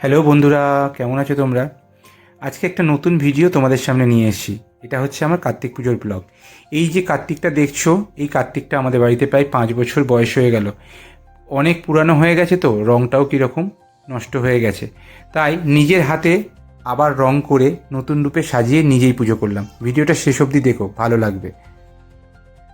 Hello বন্ধুরা, কেমন আছো তোমরা? আজকে একটা নতুন ভিডিও তোমাদের সামনে নিয়ে এসেছি। এটা হচ্ছে আমার কার্তিক পুজোর ব্লগ। এই যে কার্তিকটা দেখছ, এই কার্তিকটা আমাদের বাড়িতে প্রায় পাঁচ বছর বয়স হয়ে গেল। অনেক পুরানো হয়ে গেছে তো রঙটাও কীরকম নষ্ট হয়ে গেছে। তাই নিজের হাতে আবার রং করে নতুন রূপে সাজিয়ে নিজেই পুজো করলাম। ভিডিওটা শেষ অবধি দেখো, ভালো লাগবে।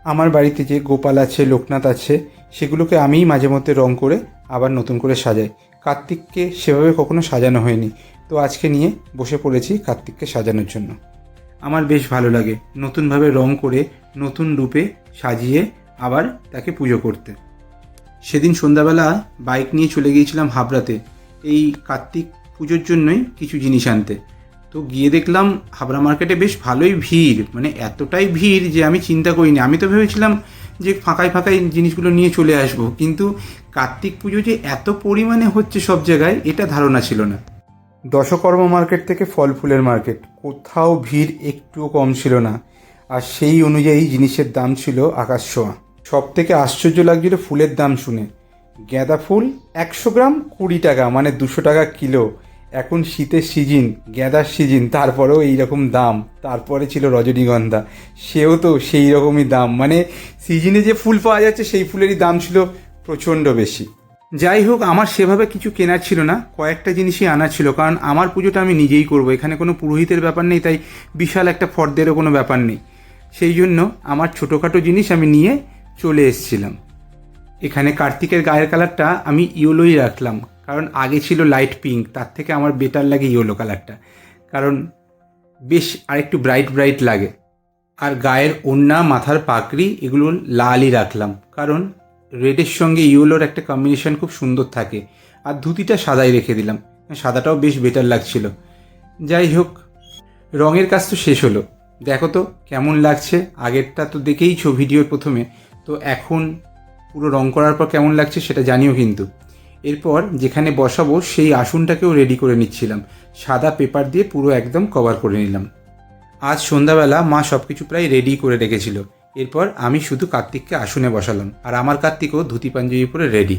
আমার বাড়িতে যে গোপাল আছে, লোকনাথ আছে, সেগুলোকে আমিই মাঝে মধ্যে রং করে আবার নতুন করে সাজাই। কার্তিককে সেভাবে কখনো সাজানো হয়নি। তো আজকে নিয়ে বসে পড়েছি কার্তিককে সাজানোর জন্য। আমার বেশ ভালো লাগে নতুনভাবে রং করে নতুন রূপে সাজিয়ে আবার তাকে পুজো করতে। সেদিন সন্ধ্যাবেলা বাইক নিয়ে চলে গিয়েছিলাম হাবড়াতে। এই কার্তিক পুজোর জন্যই কিছু জিনিস আনতে। তো গিয়ে দেখলাম হাবড়া মার্কেটে বেশ ভালোই ভিড় মানে এতটাই ভিড় যে আমি চিন্তা করিনি। আমি তো ভেবেছিলাম যে ফাঁকায় ফাঁকায় জিনিসগুলো নিয়ে চলে আসব। কিন্তু কার্তিক পুজো যে এত পরিমাণে হচ্ছে সব জায়গায়, এটা ধারণা ছিল না। দশকর্ম মার্কেট থেকে ফল ফুলের মার্কেট, কোথাও ভিড় একটুও কম ছিল না। আর সেই অনুযায়ী জিনিসের দাম ছিল আকাশ ছোঁয়া। সব থেকে আশ্চর্য লাগছিল ফুলের দাম শুনে। গাঁদা ফুল একশো গ্রাম কুড়ি টাকা মানে দুশো টাকা কিলো। এখন শীতের সিজন গাঁদার সিজন, তারপরেও এই রকম দাম। তারপরে ছিল রজনীগন্ধা। সেও তো সেই রকমই দাম। মানে সিজনে যে ফুল পাওয়া যাচ্ছে, সেই ফুলেরই দাম ছিল প্রচণ্ড বেশি। যাই হোক, আমার সেভাবে কিছু কেনার ছিল না। কয়েকটা জিনিসই আনা ছিল, কারণ আমার পুজোটা আমি নিজেই করব। এখানে কোনো পুরোহিতের ব্যাপার নেই, তাই বিশাল একটা ফর্দেরও কোনো ব্যাপার নেই। সেই জন্য আমার ছোটোখাটো জিনিস আমি নিয়ে চলে এসেছিলাম। এখানে কার্তিকের গায়ের কালারটা আমি ইয়েলোই রাখলাম। কারণ আগে ছিল লাইট পিঙ্ক তার থেকে আমার বেটার লাগে ইয়েলো কালারটা কারণ বেশ আরেকটু ব্রাইট ব্রাইট লাগে। আর গায়ের ওড়না, মাথার পাকড়ি, এগুলো লালই রাখলাম। কারণ রেডের সঙ্গে ইয়েলোর একটা কম্বিনেশন খুব সুন্দর থাকে। আর ধুতিটা সাদাই রেখে দিলাম। সাদাটাও বেশ বেটার লাগছিল। যাই হোক, রঙের কাজ তো শেষ হলো। দেখো তো কেমন লাগছে। আগেরটা তো দেখেইছো ভিডিওর প্রথমে। তো এখন পুরো রং করার পর কেমন লাগছে সেটা জানিও কিন্তু। এরপর যেখানে বসাবো সেই আসনটাকেও রেডি করে নিচ্ছিলাম। সাদা পেপার দিয়ে পুরো একদম কভার করে নিলাম। আজ সন্ধ্যাবেলা মা সব কিছু প্রায় রেডি করে রেখেছিল। এরপর আমি শুধু কার্তিককে আসনে বসালাম আর আমার কার্তিকও ধুতি পাঞ্জাবি পরে রেডি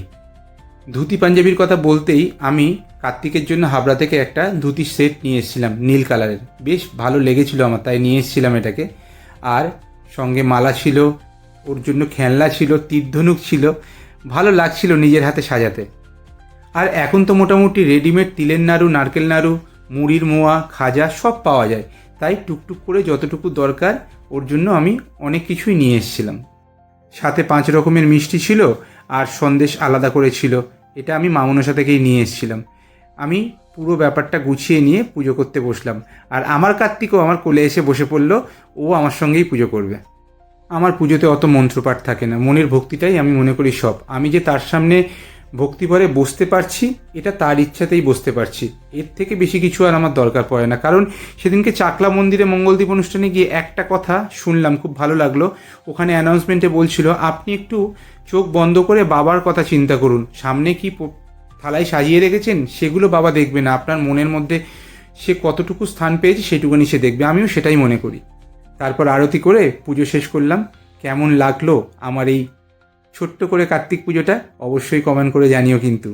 ধুতি পাঞ্জাবির কথা বলতেই আমি কার্তিকের জন্য হাবড়া থেকে একটা ধুতির সেট নিয়ে এসেছিলাম নীল কালারের। বেশ ভালো লেগেছিল আমার, তাই নিয়ে এসেছিলাম এটাকে। আর সঙ্গে মালা ছিল, ওর জন্য খেলনা ছিল, তীরধনুক ছিল, ভালো লাগছিল নিজের হাতে সাজাতে। আর এখন তো মোটামুটি রেডিমেড তিলের নাড়ু, নারকেল নাড়ু, মুড়ির মোয়া, খাজা সব পাওয়া যায়। তাই টুকটুক করে যতটুকু দরকার, ওর জন্য আমি অনেক কিছুই নিয়ে এসেছিলাম। সাথে পাঁচ রকমের মিষ্টি ছিল আর সন্দেশ আলাদা করে ছিল। এটা আমি মামনসা থেকেই নিয়ে এসেছিলাম। আমি পুরো ব্যাপারটা গুছিয়ে নিয়ে পুজো করতে বসলাম। আর আমার কার্তিকও আমার কোলে এসে বসে পড়ল, ও আমার সঙ্গেই পুজো করবে। আমার পুজোতে অত মন্ত্রপাঠ থাকে না। মনের ভক্তিটাই আমি মনে করি সব। আমি যে তার সামনে ভক্তিভরে বসতে পারছি, এটা তার ইচ্ছাতেই বসতে পারছি। এর থেকে বেশি কিছু আর আমার দরকার পড়ে না। কারণ সেদিনকে চাকলা মন্দিরে মঙ্গলদ্বীপ অনুষ্ঠানে গিয়ে একটা কথা শুনলাম, খুব ভালো লাগল। ওখানে অ্যানাউন্সমেন্টে বলছিল, আপনি একটু চোখ বন্ধ করে বাবার কথা চিন্তা করুন। সামনে কি থালায় সাজিয়ে রেখেছেন? সেগুলো বাবা দেখবে না। আপনার মনের মধ্যে সে কতটুকু স্থান পেয়েছে, সেটুকুনি সে দেখবে। আমিও সেটাই মনে করি। তারপর আরতি করে পুজো শেষ করলাম। কেমন লাগল আমার এই ছোট্ট করে কার্তিক পুজোটা অবশ্যই কমেন্ট করে জানিও কিন্তু।